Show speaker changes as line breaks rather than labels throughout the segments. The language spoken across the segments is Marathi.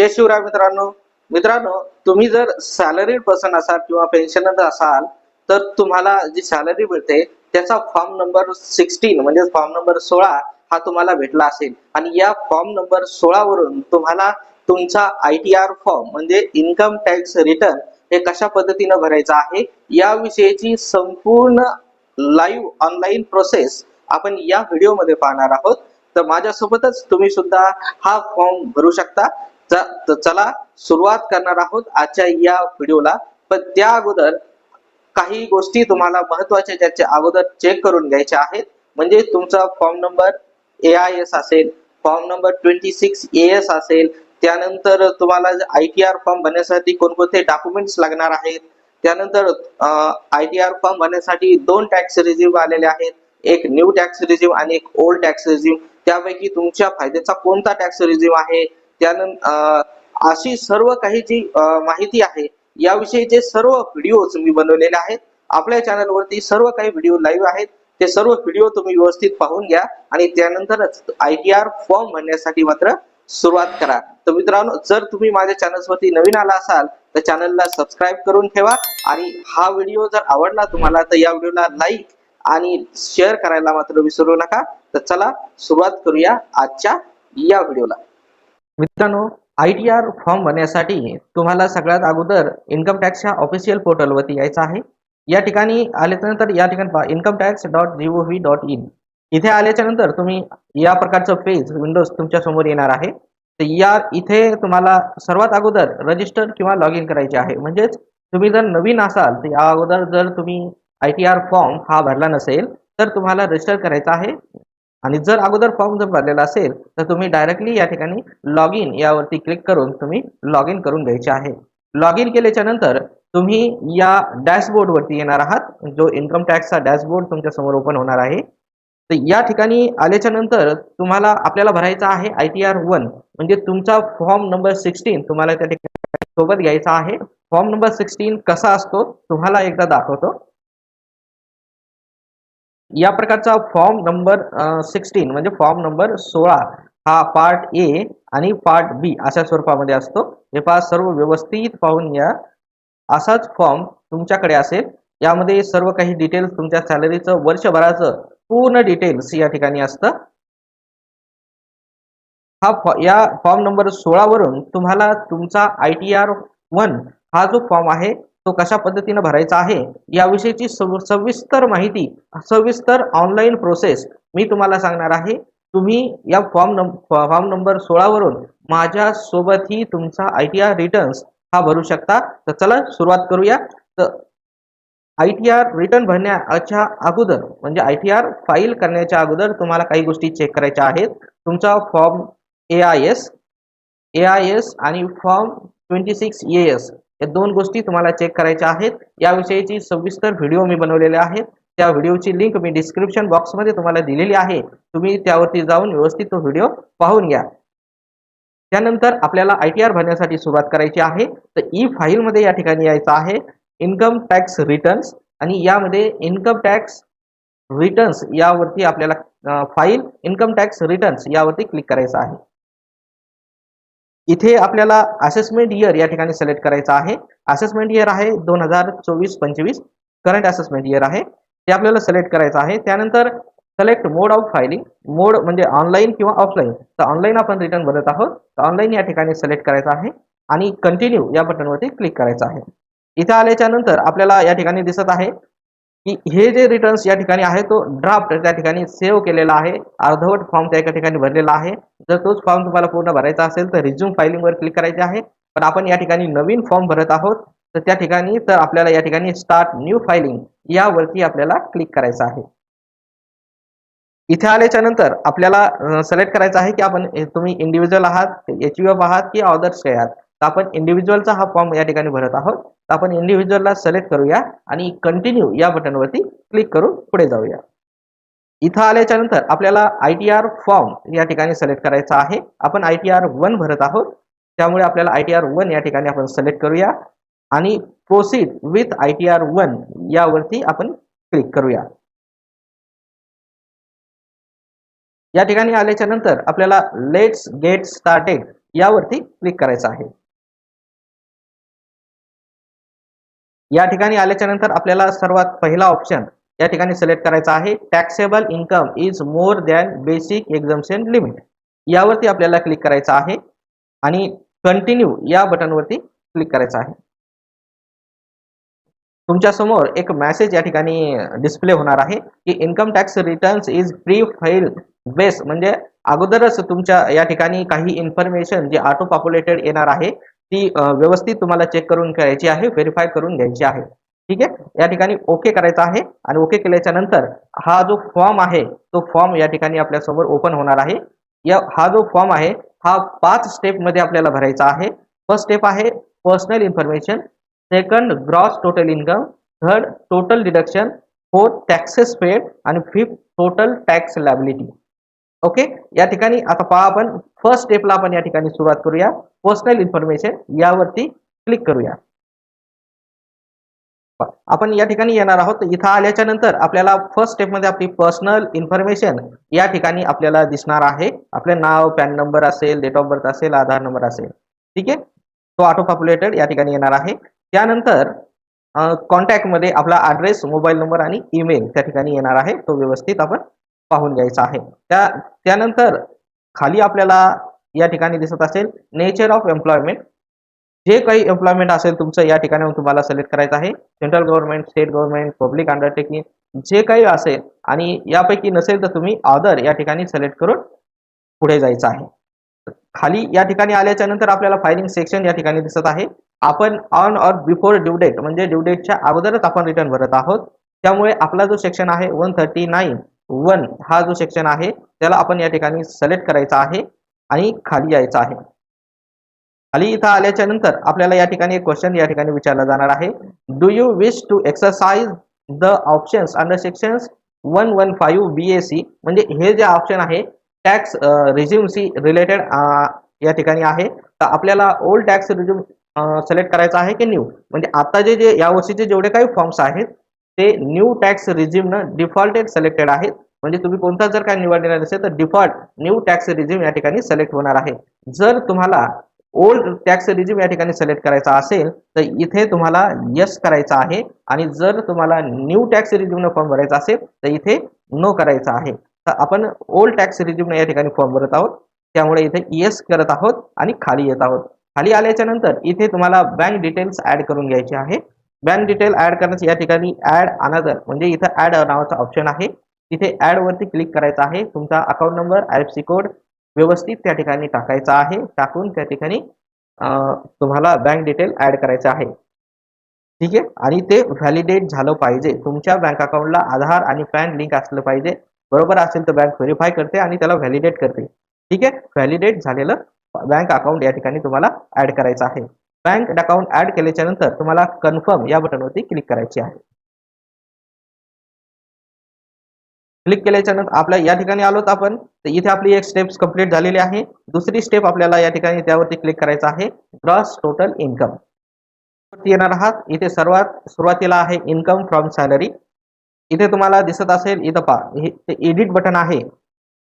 जय शिवराय मित्रांनो. मित्रांनो तुम्ही जर सॅलरीड पर्सन असाल किंवा पेन्शनर असाल तर तुम्हाला जी सॅलरी मिळते त्याचा फॉर्म नंबर सिक्स्टीन म्हणजे फॉर्म नंबर सोळा हा तुम्हाला भेटला असेल. आणि या फॉर्म नंबर सोळा वरून तुम्हाला तुमचा आय टी आर फॉर्म म्हणजे इन्कम टॅक्स रिटर्न हे कशा पद्धतीनं भरायचं आहे याविषयीची संपूर्ण लाईव्ह ऑनलाईन प्रोसेस आपण या व्हिडिओमध्ये पाहणार आहोत. तर माझ्यासोबतच तुम्ही सुद्धा हा फॉर्म भरू शकता. तर चला सुरुवात करणार आहोत आजच्या या व्हिडिओला. पण त्या अगोदर काही गोष्टी तुम्हाला महत्त्वाच्या ज्याच्या अगोदर चेक करून घ्यायच्या आहेत. म्हणजे तुमचा form number A I S असेल form number twenty six A S असेल त्यानंतर तुम्हाला आय टी आर फॉर्म भरण्यासाठी कोणकोणते डॉक्युमेंट्स लागणार आहेत त्यानंतर आय टी आर फॉर्म भरण्यासाठी दोन टॅक्स रिझ्यूम आलेले आहेत एक न्यू टॅक्स रिझ्यूम आणि एक ओल्ड टॅक्स रिझ्यूम त्यापैकी तुमच्या फायद्याचा कोणता टॅक्स रिझ्यूम आहे त्यानंतर अशी सर्व काही जी माहिती आहे याविषयीचे सर्व व्हिडिओज मी बनवलेले आहेत आपल्या चॅनलवरती सर्व काही व्हिडिओ लाईव्ह आहेत ते सर्व व्हिडिओ तुम्ही व्यवस्थित पाहून घ्या आणि त्यानंतरच आय टी आर फॉर्म भरण्यासाठी मात्र सुरुवात करा. तर मित्रांनो जर तुम्ही माझ्या चॅनलवरती नवीन आला असाल तर चॅनलला सबस्क्राईब करून ठेवा आणि हा व्हिडिओ जर आवडला तुम्हाला तर या व्हिडिओला लाईक आणि शेअर करायला मात्र विसरू नका. तर चला सुरुवात करूया आजच्या या व्हिडिओला मित्रांनो आय टी आर फॉर्म भरण्यासाठी तुम्हाला सगळ्यात अगोदर इन्कम टॅक्सच्या ऑफिशियल पोर्टलवरती यायचं आहे. या ठिकाणी आल्याच्यानंतर या ठिकाणी पहा income tax dot G O V dot in इथे आल्याच्यानंतर तुम्ही या प्रकारचं पेज विंडोज तुमच्यासमोर येणार आहे. तर या इथे तुम्हाला सर्वात अगोदर रजिस्टर किंवा लॉग इन करायचे आहे. म्हणजेच तुम्ही जर नवीन असाल तर या अगोदर जर तुम्ही आय टी आर फॉर्म हा भरला नसेल तर तुम्हाला रजिस्टर करायचा आहे. आणि जर अगोदर फॉर्म जर भरलेला असेल तर तुम्ही डायरेक्टली या ठिकाणी लॉग इन यावरती क्लिक करून तुम्ही लॉग इन करून घ्यायचे आहे. लॉग इन केल्याच्यानंतर तुम्ही या डॅशबोर्ड वरती येणार आहात जो इन्कम टॅक्सचा डॅशबोर्ड तुमच्यासमोर ओपन होणार आहे. तर या ठिकाणी आल्याच्यानंतर तुम्हाला आपल्याला भरायचा आहे आय टी आर वन म्हणजे तुमचा फॉर्म नंबर सिक्स्टीन तुम्हाला त्या ठिकाणी सोबत घ्यायचा आहे. फॉर्म नंबर सिक्स्टीन कसा असतो तुम्हाला एकदा दाखवतो. या प्रकारचा फॉर्म नंबर सिक्स्टीन म्हणजे फॉर्म नंबर सोळा हा पार्ट ए आणि पार्ट बी अशा स्वरूपामध्ये असतो. हे पहा सर्व व्यवस्थित पाहून या असाच फॉर्म तुमच्याकडे असेल. यामध्ये सर्व काही डिटेल्स तुमच्या सॅलरीचं वर्षभराचं पूर्ण डिटेल्स या ठिकाणी असतं. हा फॉ या फॉर्म नंबर सोळावरून तुम्हाला तुमचा आय टी आर वन हा जो फॉर्म आहे तो कशा पद्धतीने भरायचा आहे याविषयीची सविस्तर माहिती सविस्तर ऑनलाईन प्रोसेस मी तुम्हाला सांगणार आहे. तुम्ही या फॉर्म नंब फॉर्म नंबर सोळावरून माझ्यासोबतही तुमचा आय टी आर रिटर्न्स हा भरू शकता. तर चला सुरुवात करूया. तर आय टी आर रिटर्न भरण्याच्या अगोदर म्हणजे आय टी आर फाईल करण्याच्या अगोदर तुम्हाला काही गोष्टी चेक करायच्या आहेत. तुमचा form A I S A I S आणि form twenty six A S या दोन गोष्टी तुम्हाला चेक करायच्या आहेत. याविषयीची सविस्तर व्हिडिओ मी बनवलेले आहेत. त्या व्हिडिओची लिंक मी डिस्क्रिप्शन बॉक्समध्ये तुम्हाला दिलेली आहे. तुम्ही त्यावरती जाऊन व्यवस्थित तो व्हिडिओ पाहून घ्या. त्यानंतर आपल्याला आय टी आर भरण्यासाठी सुरुवात करायची आहे. तर ई फाईलमध्ये या ठिकाणी यायचं आहे. इन्कम टॅक्स रिटर्न्स आणि यामध्ये इन्कम टॅक्स रिटर्न्स यावरती आपल्याला फाईल इन्कम टॅक्स रिटर्न्स यावरती क्लिक करायचं आहे. इथे आपल्याला असेसमेंट इयर या ठिकाणी सिलेक्ट करायचं आहे. असेसमेंट इयर आहे दोन हजार चोवीस पंचवीस. करंट असेसमेंट इयर आहे. ते आपल्याला सिलेक्ट करायचं आहे. त्यानंतर select mode of filing mode म्हणजे ऑनलाईन किंवा ऑफलाईन तर ऑनलाईन आपण रिटर्न भरत आहोत. तर ऑनलाईन या ठिकाणी सिलेक्ट करायचं आहे. आणि कंटिन्यू या बटनवरती क्लिक करायचं आहे. इथे आल्याच्यानंतर आपल्याला या ठिकाणी दिसत आहे. की हे जे रिटर्न्स या ठिकाणी आहे तो ड्राफ्ट त्या ठिकाणी सेव्ह केलेला आहे. अर्धवट फॉर्म त्या एका ठिकाणी भरलेला आहे. जर तोच फॉर्म तुम्हाला पूर्ण भरायचा असेल तर रिझ्यूम फायलिंगवर क्लिक करायचे आहे. पण आपण या ठिकाणी नवीन फॉर्म भरत आहोत तर त्या ठिकाणी तर आपल्याला या ठिकाणी स्टार्ट न्यू फायलिंग यावरती आपल्याला क्लिक करायचं आहे. इथे आल्याच्यानंतर आपल्याला सिलेक्ट करायचं आहे की आपण तुम्ही इंडिव्हिज्युअल आहात एच यू एफ आहात की ऑदर्स काही आहात. तर आपण इंडिव्हिज्युअलचा हा फॉर्म या ठिकाणी भरत आहोत. तर आपण इंडिव्हिज्युअलला सिलेक्ट करूया आणि कंटिन्यू या बटनवरती क्लिक करून पुढे जाऊया. इथं आल्याच्यानंतर आपल्याला आय टी आर फॉर्म या ठिकाणी सिलेक्ट करायचा आहे. आपण आय टी आर वन भरत आहोत. त्यामुळे आपल्याला आय टी आर वन या ठिकाणी आपण सिलेक्ट करूया. आणि proceed with I T R one यावरती आपण क्लिक करूया. या ठिकाणी आल्याच्यानंतर आपल्याला लेट्स गेट स्टार्टेड यावरती क्लिक करायचं आहे. या ठिकाणी आल्याच्यानंतर आपल्याला सर्वात पहिला ऑप्शन या ठिकाणी सिलेक्ट करायचा आहे. Taxable income is more than basic exemption limit यावरती आपल्याला क्लिक करायचं आहे. आणि कंटिन्यू या बटनवरती क्लिक करायचं आहे. तुमच्यासमोर एक मेसेज या ठिकाणी डिस्प्ले होणार आहे की income tax returns is pre file base म्हणजे अगोदरच तुमच्या या ठिकाणी काही इन्फॉर्मेशन जे ऑटो पॉप्युलेटेड येणार आहे ती व्यवस्थित तुम्हाला चेक करून घ्यायची आहे व्हेरीफाय करून घ्यायची आहे. ठीक आहे? या ठिकाणी ओके करायचा आहे आणि ओके केल्याच्यानंतर हा जो फॉर्म आहे तो फॉर्म या ठिकाणी आपल्यासमोर ओपन होणार आहे. या हा जो फॉर्म आहे हा पाच स्टेपमध्ये आपल्याला भरायचा आहे. फर्स्ट स्टेप आहे personal information second gross total income third total deduction fourth taxes paid आणि fifth total tax liability okay या ठिकाणी आता पहा आपण. फर्स्ट स्टेपला आपण या ठिकाणी सुरुवात करूया. पर्सनल इन्फॉर्मेशन यावरती क्लिक करूया. आपण या ठिकाणी येणार आहोत. इथं आल्याच्यानंतर आपल्याला फर्स्ट स्टेपमध्ये आपली पर्सनल इन्फॉर्मेशन या ठिकाणी आपल्याला दिसणार आहे. आपले नाव पॅन नंबर असेल डेट ऑफ बर्थ असेल आधार नंबर असेल. ठीक आहे? तो ऑटो पॉप्युलेटेड या ठिकाणी येणार आहे. त्यानंतर कॉन्टॅक्टमध्ये आपला ॲड्रेस मोबाईल नंबर आणि ईमेल त्या ठिकाणी येणार आहे. तो व्यवस्थित आपण पाहून घ्यायचा आहे. त्या त्यानंतर खाली आपल्याला या ठिकाणी दिसत असेल नेचर ऑफ एम्प्लॉयमेंट जे काही एम्प्लॉयमेंट असेल तुमचं या ठिकाणी तुम्हाला सिलेक्ट करायचं आहे. Central government state government public undertaking जे काही असेल आणि यापैकी नसेल तर तुम्ही ऑदर या ठिकाणी सिलेक्ट करून पुढे जायचं आहे. खाली या ठिकाणी आल्याच्यानंतर आपल्याला फायलिंग सेक्शन या ठिकाणी दिसत आहे. आपण on or before due date म्हणजे ड्यू डेटच्या अगोदरच आपण रिटर्न भरत आहोत. त्यामुळे आपला जो सेक्शन आहे वन थर्टी नाईन वन हा जो सेक्शन आहे त्याला आपण या ठिकाणी सिलेक्ट करायचा आहे आणि खाली यायचं आहे. खाली इथं आल्याच्यानंतर आपल्याला या ठिकाणी एक क्वेश्चन या ठिकाणी विचारला जाणार आहे. Do you wish to exercise the options under sections one one five B A C म्हणजे हे जे ऑप्शन आहे टॅक्स रिझ्युमशी रिलेटेड या ठिकाणी आहे. तर आपल्याला ओल्ड टॅक्स रिझ्युम सिलेक्ट करायचा आहे की न्यू म्हणजे आता जे जे या वर्षीचे जेवढे काही फॉर्म्स आहेत ते न्यू टॅक्स रिझ्युमनं डिफॉल्टेड सिलेक्टेड आहेत म्हणजे तुम्ही कोणता जर काय निवडलेला नसेल तर डिफॉल्ट न्यू टॅक्स रिझ्युम या ठिकाणी सिलेक्ट होणार आहे. जर तुम्हाला ओल्ड टॅक्स रिझ्युम या ठिकाणी सिलेक्ट करायचा असेल तर इथे तुम्हाला यस करायचं आहे. आणि जर तुम्हाला न्यू टॅक्स रिझ्युमनं फॉर्म भरायचा असेल तर इथे नो करायचं आहे. तर आपण ओल्ड टॅक्स रिझ्युमनं या ठिकाणी फॉर्म भरत आहोत. त्यामुळे इथे येस करत आहोत आणि खाली येत आहोत. खाली आल्याच्यानंतर इथे तुम्हाला बँक डिटेल्स ऍड करून घ्यायचे आहे. बँक डिटेल ऍड करण्याचं या ठिकाणी ऍड अनदर म्हणजे इथं ऍड नावाचा ऑप्शन आहे. तिथे ऍड वरती क्लिक करायचं आहे. तुमचा account number I F C code व्यवस्थित त्या ठिकाणी टाकायचा आहे. टाकून त्या ठिकाणी तुम्हाला बँक डिटेल ऍड करायचं आहे. ठीक आहे? आणि ते व्हॅलिडेट झालं पाहिजे. तुमच्या बँक अकाउंटला आधार आणि पॅन लिंक असलं पाहिजे. बरोबर असेल तर बँक व्हेरीफाय करते आणि त्याला व्हॅलिडेट करते. ठीक आहे? व्हॅलिडेट झालेलं बँक अकाउंट या ठिकाणी तुम्हाला ऍड करायचं आहे. बँक अकाउंट ऍड केल्याच्यानंतर तुम्हाला कन्फर्म या बटनवरती क्लिक करायचे आहे. क्लिक केल्याच्यानंतर आपल्या या ठिकाणी आलोत आपण. तर इथे आपली एक स्टेप कंप्लीट झालेली आहे. दुसरी स्टेप आपल्याला या ठिकाणी त्यावरती क्लिक करायचं आहे. ग्रॉस टोटल इन्कम येणार आहात. इथे सर्वात सुरुवातीला आहे इन्कम फ्रॉम सॅलरी इथे तुम्हाला दिसत असेल इथं पहा हे एडिट बटन आहे.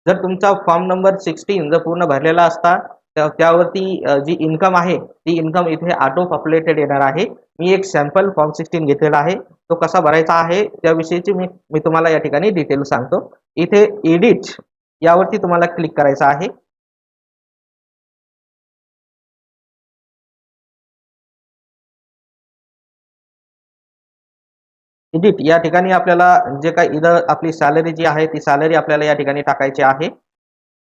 जर तुमचा फॉर्म नंबर सिक्स्टीन जर पूर्ण भरलेला असता त्यावरती जी इन्कम आहे ती इन्कम इथे ऑटो पॉप्युलेटेड येणार आहे. मी एक सॅम्पल फॉर्म सिक्स्टीन घेतलेला आहे. तो कसा भरायचा आहे त्याविषयीची मी मी तुम्हाला या ठिकाणी डिटेल सांगतो. इथे एडिट यावरती तुम्हाला क्लिक करायचं आहे. एडिट या ठिकाणी आपल्याला जे काही इथं आपली सॅलरी जी आहे ती सॅलरी आपल्याला या ठिकाणी टाकायची आहे.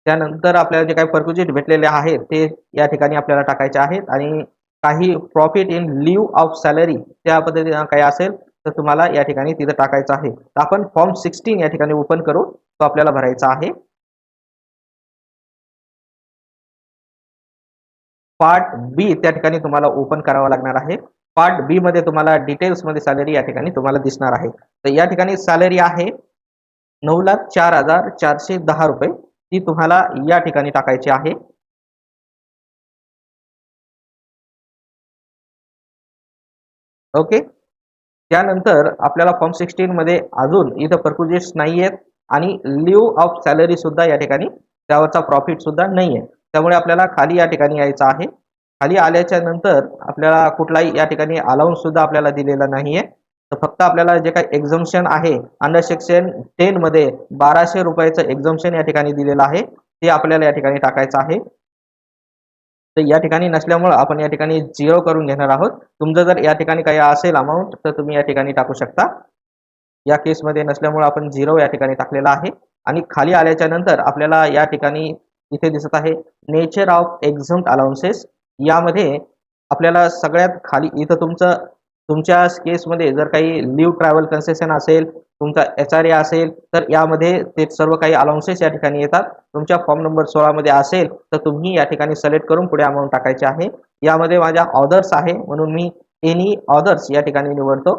त्यानंतर आपल्याला जे काही परक्युजिट भेटलेले आहेत ते या ठिकाणी आपल्याला टाकायचे आहेत. आणि काही profit in lieu of salary त्या पद्धतीनं काही असेल तर तुम्हाला या ठिकाणी तिथं टाकायचं आहे. तर आपण फॉर्म सिक्स्टीन या ठिकाणी ओपन करू तो आपल्याला भरायचा आहे. पार्ट बी त्या ठिकाणी तुम्हाला ओपन करावा लागणार आहे. पार्ट बी मध्ये तुम्हाला डिटेल्समध्ये सॅलरी या ठिकाणी तुम्हाला दिसणार आहे. तर या ठिकाणी सॅलरी आहे नऊ लाख चार हजार चारशे दहा रुपये. ती तुम्हाला या ठिकाणी टाकायची आहे. ओके त्यानंतर आपल्याला फॉर्म सिक्स्टीन मध्ये अजून इथं परकुजेस नाही आहेत आणि लिव्ह ऑफ सॅलरी सुद्धा या ठिकाणी त्यावरचा प्रॉफिट सुद्धा नाही आहे त्यामुळे आपल्याला खाली या ठिकाणी यायचं आहे. खाली आल्याच्यानंतर आपल्याला कुठलाही या ठिकाणी अलाउन्स सुद्धा आपल्याला दिलेला नाहीये. तर फक्त आपल्याला जे काही एक्झम्शन आहे अंडर सेक्शन टेन मध्ये बाराशे रुपयाचं एक्झम्शन या ठिकाणी दिलेलं आहे. ते आपल्याला या ठिकाणी टाकायचं आहे. तर या ठिकाणी नसल्यामुळं आपण या ठिकाणी झिरो करून घेणार आहोत. तुमचं जर या ठिकाणी काही असेल अमाऊंट तर तुम्ही या ठिकाणी टाकू शकता. या केसमध्ये नसल्यामुळे आपण झिरो या ठिकाणी टाकलेला आहे. आणि खाली आल्याच्यानंतर आपल्याला या ठिकाणी इथे दिसत आहे नेचर ऑफ एक्झम्ट अलाउन्सेस यामध्ये आपल्याला सगळ्यात खाली इथं तुमचं तुमच्या केसमध्ये जर काही लिव्ह ट्रॅव्हल कन्सेशन असेल तुमचा एच आर ए असेल तर यामध्ये ते सर्व काही अलाउन्सेस या ठिकाणी येतात. तुमच्या फॉर्म नंबर सोळामध्ये असेल तर तुम्ही या ठिकाणी सिलेक्ट करून पुढे अमाऊंट टाकायचे आहे. यामध्ये माझ्या ऑदर्स आहे म्हणून मी एनी ऑदर्स या ठिकाणी निवडतो.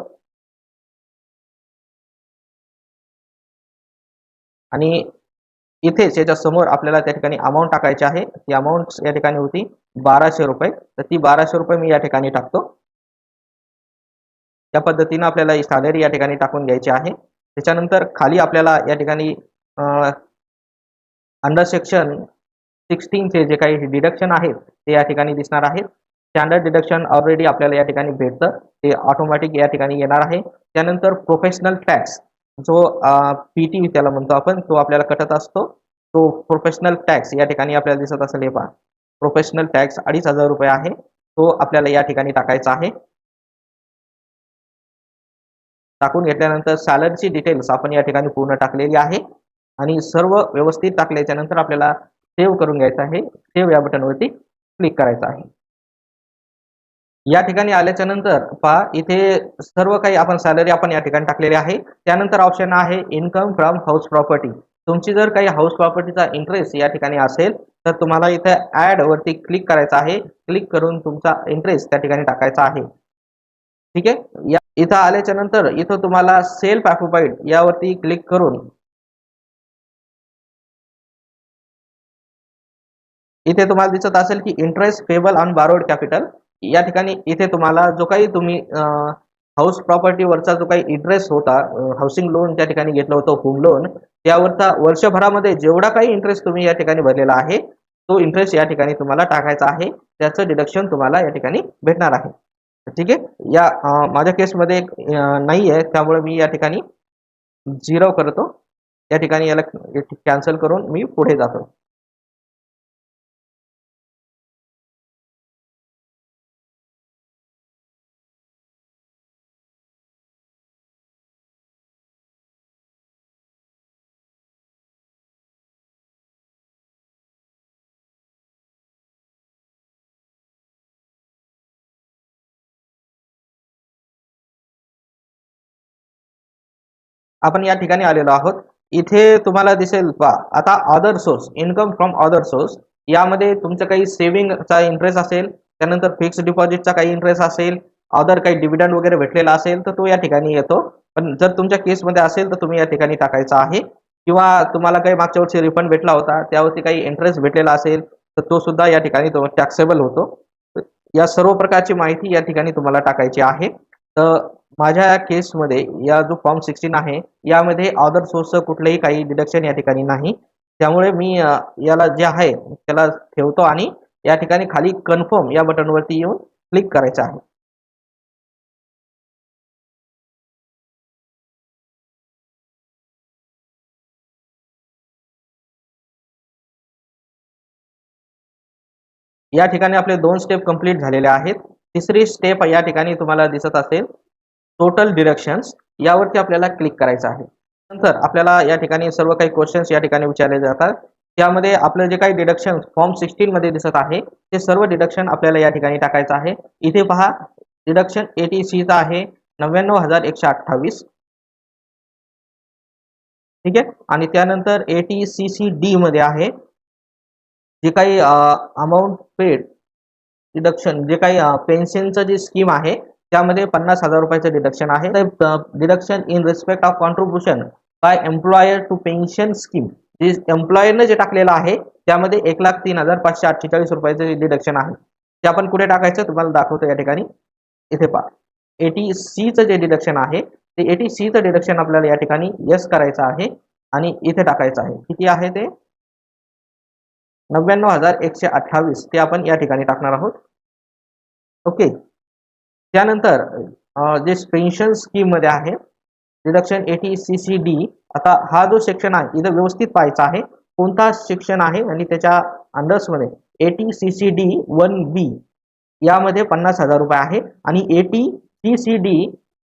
आणि इथेच याच्या समोर आपल्याला त्या ठिकाणी अमाऊंट टाकायची आहे. ती अमाऊंट या ठिकाणी होती बाराशे रुपये. तर ती बाराशे रुपये मी या ठिकाणी टाकतो. या पद्धतीनं आपल्याला सॅलरी या ठिकाणी टाकून घ्यायची आहे. त्याच्यानंतर खाली आपल्याला या ठिकाणी अंडर सेक्शन सिक्स्टीनचे जे काही डिडक्शन आहेत ते या ठिकाणी दिसणार आहेत. स्टँडर्ड डिडक्शन ऑलरेडी आपल्याला या ठिकाणी भेटतं. ते ऑटोमॅटिक या ठिकाणी येणार आहे. त्यानंतर प्रोफेशनल टॅक्स जो पी टी त्याला म्हणतो आपण तो आपल्याला कटत असतो. तो प्रोफेशनल टॅक्स या ठिकाणी आपल्याला दिसत असेल हे पहा. प्रोफेशनल टॅक्स अडीच हजार रुपये आहे. तो आपल्याला या ठिकाणी टाकायचा आहे. टाकून घेतल्यानंतर सॅलरीची डिटेल्स आपण या ठिकाणी पूर्ण टाकलेली आहे. आणि सर्व व्यवस्थित टाकल्याच्या नंतर आपल्याला सेव्ह करून घ्यायचं आहे. सेव्ह या बटनवरती क्लिक करायचं आहे. या ठिकाणी आल्याच्यानंतर पहा इथे सर्व काही आपण सॅलरी आपण या ठिकाणी टाकलेली आहे. त्यानंतर ऑप्शन आहे इन्कम फ्रॉम हाऊस प्रॉपर्टी तुमची जर काही हाऊस प्रॉपर्टीचा इंटरेस्ट या ठिकाणी असेल तर तुम्हाला इथे ऍड वरती क्लिक करायचं आहे. क्लिक करून तुमचा इंटरेस्ट त्या ठिकाणी टाकायचा आहे. ठीक आहे? या इथं आल्याच्यानंतर इथं तुम्हाला सेल्फ ऑक्युपाईड यावरती क्लिक करून इथे तुम्हाला दिसत असेल की interest payable on borrowed capital या ठिकाणी इथे तुम्हाला जो काही तुम्ही हाऊस प्रॉपर्टीवरचा जो काही इंटरेस्ट होता हाऊसिंग लोन त्या ठिकाणी घेतलं होतं होम लोन त्यावरचा वर्षभरामध्ये जेवढा काही इंटरेस्ट तुम्ही या ठिकाणी भरलेला आहे तो इंटरेस्ट या ठिकाणी तुम्हाला टाकायचा आहे. त्याचं डिडक्शन तुम्हाला या ठिकाणी भेटणार आहे. ठीक आहे? या माझ्या केसमध्ये नाही आहे. त्यामुळे मी या ठिकाणी झिरो करतो. या ठिकाणी याला कॅन्सल करून मी पुढे जातो. आपण या ठिकाणी आलेलो आहोत. इथे तुम्हाला दिसेल पा आता other source income from other source यामध्ये तुमचं काही सेव्हिंगचा इंटरेस्ट असेल त्यानंतर फिक्स डिपॉझिटचा काही इंटरेस्ट असेल अदर काही डिव्हिडंड वगैरे भेटलेला असेल तर तो या ठिकाणी येतो. पण जर तुमच्या केसमध्ये असेल तर तुम्ही या ठिकाणी टाकायचा आहे. किंवा तुम्हाला काही मागच्या वर्षी रिफंड भेटला होता त्यावरती काही इंटरेस्ट भेटलेला असेल तर तो सुद्धा या ठिकाणी तो टॅक्सेबल होतो. या सर्व प्रकारची माहिती या ठिकाणी तुम्हाला टाकायची आहे. तर माझ्या या केसमध्ये या जो फॉर्म सिक्स्टीन आहे यामध्ये अदर सोर्स कुठलंही काही डिडक्शन या ठिकाणी नाही. त्यामुळे मी याला जे आहे त्याला ठेवतो आणि या ठिकाणी खाली कन्फर्म या बटनवरती येऊन क्लिक करायचं आहे. या ठिकाणी आपले दोन स्टेप कंप्लीट झालेले आहेत. तिसरी स्टेप या ठिकाणी तुम्हाला दिसत असेल टोटल डिडक्शन्स यावरती आपल्याला क्लिक करायचं आहे. नंतर आपल्याला या ठिकाणी सर्व काही क्वेश्चन्स या ठिकाणी विचारले जातात. त्यामध्ये आपलं जे काही डिडक्शन फॉर्म सिक्स्टीन मध्ये दिसत आहे ते सर्व डिडक्शन आपल्याला या ठिकाणी टाकायचं आहे. इथे पहा डिडक्शन एटी सीचा आहे नव्याण्णव हजार एकशे अठ्ठावीस. ठीक आहे? आणि त्यानंतर एटी सी सी डी मध्ये आहे जे काही अमाऊंट पेड डिडक्शन जे काही पेन्शनचं जे स्कीम आहे त्यामध्ये पन्नास हजार रुपयाचं डिडक्शन आहे. Deduction in respect of contribution by employer to pension scheme जे एम्प्लॉयरने जे टाकलेलं आहे त्यामध्ये एक लाख तीन हजार पाचशे अठ्ठेचाळीस रुपयाचं डिडक्शन आहे. ते आपण कुठे टाकायचं? तुम्हाला दाखवतो या ठिकाणी. इथे पहा. एटी सीचं जे डिडक्शन आहे ते एटी सीचं डिडक्शन आपल्याला या ठिकाणी यस करायचं आहे आणि इथे टाकायचं आहे. किती आहे ते? नव्याण्णव हजार एकशे अठ्ठावीस ते आपण या ठिकाणी टाकणार आहोत. ओके. त्यानंतर जे पेन्शन स्कीममध्ये आहे deduction eighty C C D आता हा जो सेक्शन आहे इथं व्यवस्थित पाहायचा आहे कोणता सेक्शन आहे आणि त्याच्या अंडर्समध्ये eighty C C D one B यामध्ये पन्नास हजार रुपये आहे आणि eighty C C D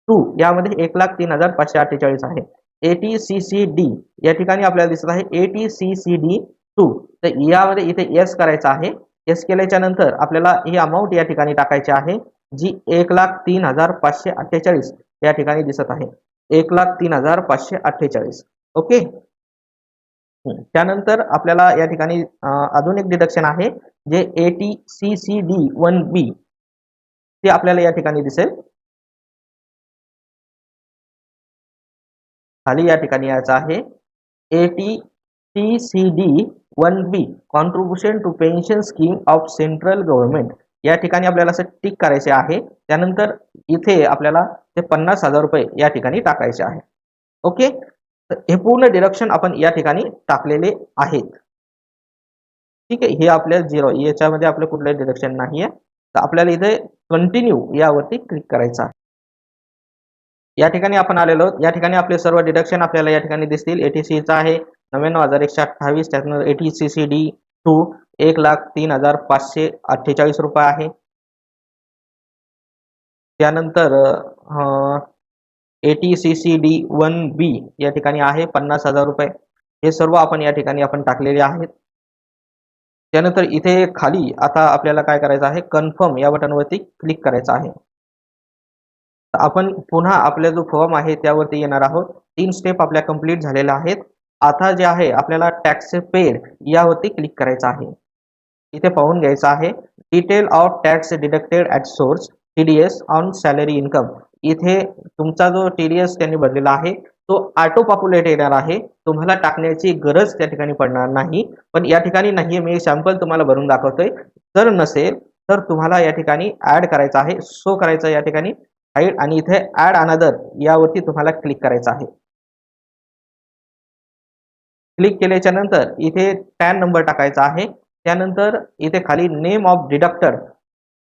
two यामध्ये एक लाख तीन हजार पाचशे अठ्ठेचाळीस आहे. एटी सी सी डी या ठिकाणी आपल्याला दिसत आहे eighty C C D two तर यामध्ये इथे एस करायचं आहे. एस केल्याच्यानंतर आपल्याला ही अमाऊंट या ठिकाणी टाकायची आहे जी एक लाख तीन हजार पाचशे अठ्ठेचाळीस या ठिकाणी दिसत आहे. एक लाख तीन हजार पाचशे अठ्ठेचाळीस. ओके त्यानंतर आपल्याला या ठिकाणी अजून एक डिडक्शन आहे जे eighty C C D one B ते आपल्याला या ठिकाणी दिसेल. खाली या ठिकाणी यायचं आहे. Eighty T one B contribution to pension scheme of central government या ठिकाणी आपल्याला असं टिक करायचे आहे. त्यानंतर इथे आपल्याला ते पन्नास हजार रुपये या ठिकाणी टाकायचे आहे. ओके? हे पूर्ण डिडक्शन आपण या ठिकाणी टाकलेले आहेत. ठीक आहे? हे आपल्या झिरो याच्यामध्ये आपलं कुठलंही डिडक्शन नाही आहे तर आपल्याला इथे कंटिन्यू यावरती क्लिक करायचं आहे. या ठिकाणी आपण आलेलो आहोत. या ठिकाणी आपले सर्व डिडक्शन आपल्याला या ठिकाणी दिसतील. एटीसीचा आहे. नव्याण्णव हजार एकशे अठ्ठावीस त्यानंतर eighty C C D two एक लाख तीन हजार पाचशे अठ्ठेचाळीस रुपये आहे. त्यानंतर eighty C C D one B या ठिकाणी आहे पन्नास हजार रुपये. हे सर्व आपण या ठिकाणी आपण टाकलेले आहेत. त्यानंतर इथे खाली आता आपल्याला काय करायचं आहे कन्फर्म या बटनवरती क्लिक करायचं आहे. आपण पुन्हा आपला जो फॉर्म आहे त्यावरती येणार आहोत. तीन स्टेप आपल्या कंप्लीट झालेल्या आहेत. आता जे आहे आपल्याला टॅक्स पेड यावरती क्लिक करायचं आहे. इथे पाहून घ्यायचं आहे detail of tax deducted at source T D S on salary income इथे तुमचा जो टी डी एस त्यांनी भरलेला आहे तो ऑटो पॉप्युलेट येणार आहे. तुम्हाला टाकण्याची गरज त्या ठिकाणी पडणार नाही. पण या ठिकाणी नाही मी सॅम्पल तुम्हाला भरून दाखवतोय. जर नसेल तर तुम्हाला या ठिकाणी ऍड करायचं आहे. सो करायचं या ठिकाणी. हाईड आणि इथे ऍड अनदर यावरती तुम्हाला क्लिक करायचं आहे. क्लिक केल्याच्यानंतर इथे पॅन नंबर टाकायचा आहे. त्यानंतर इथे खाली नेम ऑफ डिडक्टर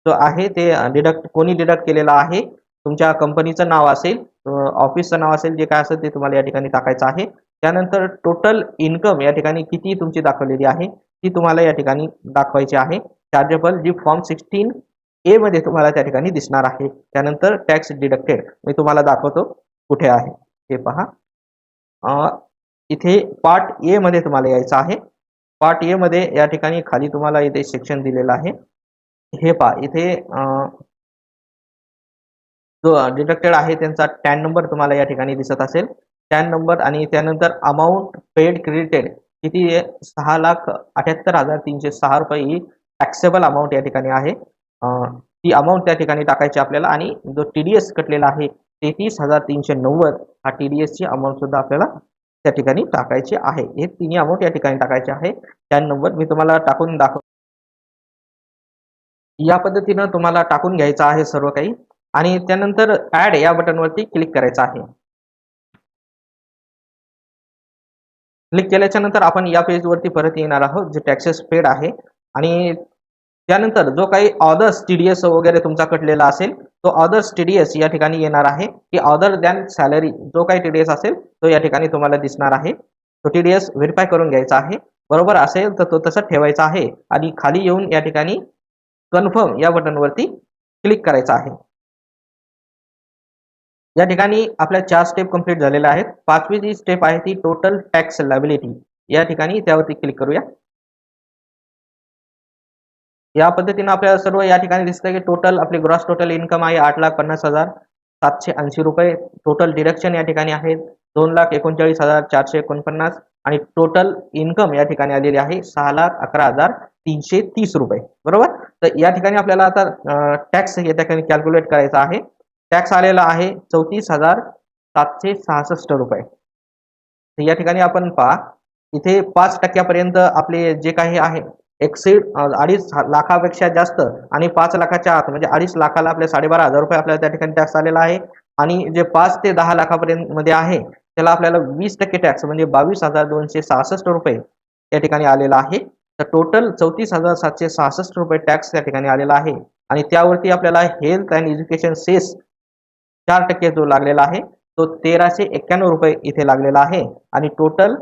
जो आहे ते डिडक्ट कोणी डिडक्ट केलेला आहे तुमच्या कंपनीचं नाव असेल ऑफिसचं नाव असेल जे काय असेल ते तुम्हाला या ठिकाणी टाकायचं आहे. त्यानंतर टोटल इन्कम या ठिकाणी किती तुमची दाखवलेली आहे ती तुम्हाला या ठिकाणी दाखवायची आहे. चार्जेबल जी फॉर्म सिक्स्टीन ए मध्ये तुम्हाला त्या ठिकाणी दिसणार आहे. त्यानंतर टॅक्स डिडक्टेड मी तुम्हाला दाखवतो कुठे आहे हे पहा. इथे पार्ट ए मध्ये तुम्हाला यायचं आहे. पार्ट ए मध्ये या ठिकाणी खाली तुम्हाला इथे सेक्शन दिलेलं आहे. हे पहा इथे जो डिडक्टेड आहे त्यांचा टॅन नंबर तुम्हाला या ठिकाणी दिसत असेल. टॅन नंबर आणि त्यानंतर अमाऊंट पेड क्रेडिटेड किती सहा लाख अठ्याहत्तर हजार तीनशे सहा रुपये ही टॅक्सेबल अमाऊंट या ठिकाणी आहे. ती अमाऊंट त्या ठिकाणी टाकायची आपल्याला आणि जो टी डी एस कटलेला आहे तेहतीस हजार तीनशे नव्वद हा टी डी एसची अमाऊंट सुद्धा आपल्याला त्या ठिकाणी टाकायचे आहे. हे तिन्ही अमाऊंट या ठिकाणी टाकायचे आहे. त्यानंतर नंबर मी तुम्हाला टाकून दाखव या पद्धतीनं तुम्हाला टाकून घ्यायचं आहे सर्व काही. आणि त्यानंतर ऍड या बटनवरती क्लिक करायचं आहे. क्लिक केल्याच्यानंतर आपण या पेजवरती परत येणार आहोत जे टॅक्सेस पेड आहे. आणि त्यानंतर जो काही ऑदर्स टीडीएस वगैरे तुमचा कटलेला असेल तो ऑदर्स टीडीएस या ठिकाणी येणार आहे. की ऑदर दॅन सॅलरी जो काही टीडीएस असेल तो या ठिकाणी तुम्हाला दिसणार आहे. तो टीडीएस व्हेरीफाय करून घ्यायचा आहे. बरोबर असेल तर तो तसं ठेवायचा आहे. आणि खाली येऊन या ठिकाणी कन्फर्म या बटनवरती क्लिक करायचा आहे. या ठिकाणी आपल्या चार स्टेप कंप्लीट झालेल्या आहेत. पाचवी जी स्टेप आहे ती टोटल टॅक्स लायबिलिटी या ठिकाणी त्यावरती क्लिक करूया. या पद्धतीनं आपल्याला सर्व या ठिकाणी दिसतं की टोटल आपली ग्रॉस टोटल इन्कम आहे आठ लाख पन्नास हजार सातशे ऐंशी रुपये. टोटल डिडक्शन या ठिकाणी आहे दोन लाख एकोणचाळीस हजार चारशे एकोणपन्नास आणि टोटल इन्कम या ठिकाणी आलेली आहे सहा लाख अकरा हजार तीनशे तीस रुपये. बरोबर? तर या ठिकाणी आपल्याला आता टॅक्स या ठिकाणी कॅल्क्युलेट करायचा आहे. टॅक्स आलेला आहे चौतीस हजार सातशे सहासष्ट रुपये. तर या ठिकाणी आपण पहा इथे पाच टक्क्यापर्यंत आपले जे काही आहे एक्सिड अडीच लाखापेक्षा जास्त आणि पाच लाखाच्या आत म्हणजे अडीच लाखाला आपल्या साडेबारा हजार रुपये आपल्याला त्या ठिकाणी टॅक्स आलेला आहे. आणि जे पाच ते दहा लाखापर्यंत मध्ये आहे त्याला आपल्याला वीस टक्के टॅक्स म्हणजे बावीस हजार दोनशे सहासष्ट रुपये या ठिकाणी आलेला आहे. तर टोटल चौतीस हजार सातशे सहासष्ट रुपये टॅक्स त्या ठिकाणी आलेला आहे. आणि त्यावरती आपल्याला हेल्थ अँड एज्युकेशन सेस चार टक्के जो लागलेला आहे तो तेराशे एक्क्याण्णव रुपये इथे लागलेला आहे. आणि टोटल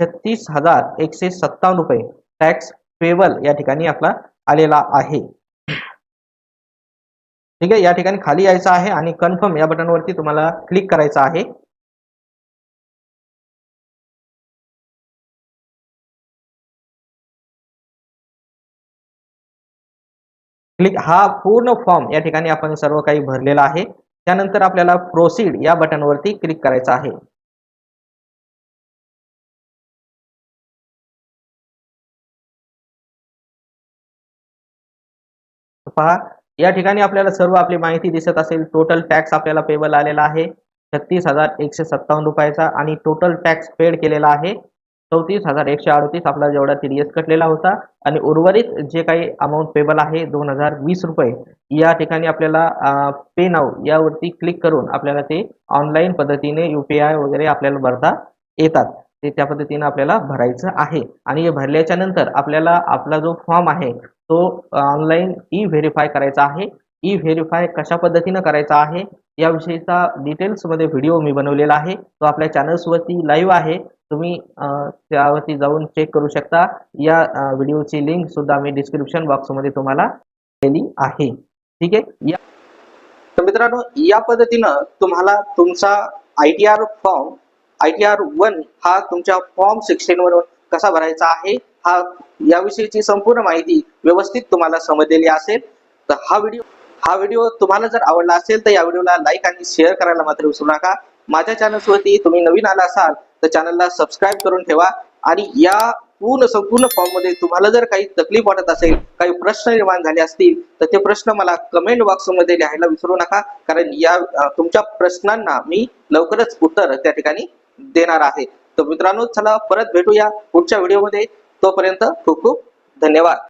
छत्तीस हजार एकशे सत्तावन्न रुपये टॅक्स पेबल या ठिकाणी आपला आलेला आहे. ठीक आहे या ठिकाणी खाली यायचं आहे आणि कन्फर्म या बटनवरती तुम्हाला क्लिक करायचं आहे. क्लिक हा पूर्ण फॉर्म या ठिकाणी आपण सर्व काही भरलेला आहे. त्यानंतर आपल्याला प्रोसीड या बटनवरती क्लिक करायचं आहे. पहा या ठिकाणी आपल्याला सर्व आपली माहिती दिसत असेल. टोटल टॅक्स आपल्याला पेबल आलेला आहे. छत्तीस हजार एकशे सत्तावन्न रुपयाचा आणि टोटल टॅक्स पेड केलेला आहे. चौतीस हजार एकशे अडतीस आपला जेवढा टीडीएस कटलेला होता. आणि उर्वरित जे काही अमाऊंट पेबल आहे दोन हजार वीस रुपये या ठिकाणी आपल्याला पे नाव यावरती क्लिक करून आपल्याला ते ऑनलाईन पद्धतीने युपीआय वगैरे आपल्याला भरता येतात. ते त्या पद्धतीने आपल्याला भरायचं आहे. आणि हे भरल्याच्या नंतर आपल्याला आपला जो फॉर्म आहे तो ऑनलाईन ई व्हेरीफाय करायचा आहे. ई व्हेरीफाय कशा पद्धतीनं करायचा आहे याविषयीचा डिटेल्समध्ये व्हिडिओ मी बनवलेला आहे. तो आपल्या चॅनल्सवरती लाईव्ह आहे. तुम्ही त्यावरती जाऊन चेक करू शकता. या व्हिडिओची लिंक सुद्धा मी डिस्क्रिप्शन बॉक्समध्ये तुम्हाला दिली आहे. ठीक आहे? या तर मित्रांनो या पद्धतीनं तुम्हाला तुमचा I T R form I T R one हा तुमच्या फॉर्म सिक्स्टीन वरून कसा भरायचा आहे हा याविषयीची संपूर्ण माहिती व्यवस्थित तुम्हाला समजलेली असेल तर हा व्हिडिओ हा व्हिडिओ तुम्हाला जर आवडला असेल तर या व्हिडिओला लाईक आणि शेअर करायला मात्र विसरू नका. माझ्या चॅनल्सवरती तुम्ही नवीन आला असाल तर चॅनलला सबस्क्राईब करून ठेवा आणि या पूर्ण संपूर्ण फॉर्ममध्ये तुम्हाला जर काही तकलीफ वाटत असेल काही प्रश्न निर्माण झाले असतील तर ते प्रश्न मला कमेंट बॉक्समध्ये लिहायला विसरू नका. कारण या तुमच्या प्रश्नांना मी लवकरच उत्तर त्या ठिकाणी देणार आहे. तर मित्रांनो चला परत भेटूया पुढच्या व्हिडिओमध्ये. तोपर्यंत खूप खूप धन्यवाद.